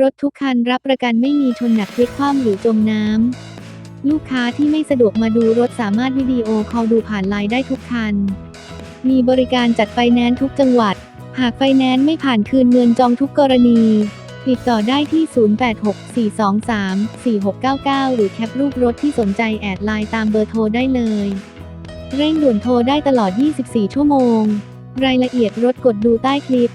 รถทุกคันรับประกันไม่มีชนหนักพลิกคว่ำหรือจมน้ำ ลูกค้าที่ไม่สะดวกมาดูรถสามารถวิดีโอคอลดูผ่านไลน์ได้ทุกคัน มีบริการจัดไฟแนนซ์ทุกจังหวัด หากไฟแนนซ์ไม่ผ่านคืนเงินจองทุกกรณี ติดต่อได้ที่ 0864234699 หรือแคปรูปรถที่สนใจแอดไลน์ตามเบอร์โทรได้เลย เร่งด่วนโทรได้ตลอด 24 ชั่วโมง รายละเอียดรถกดดูใต้คลิป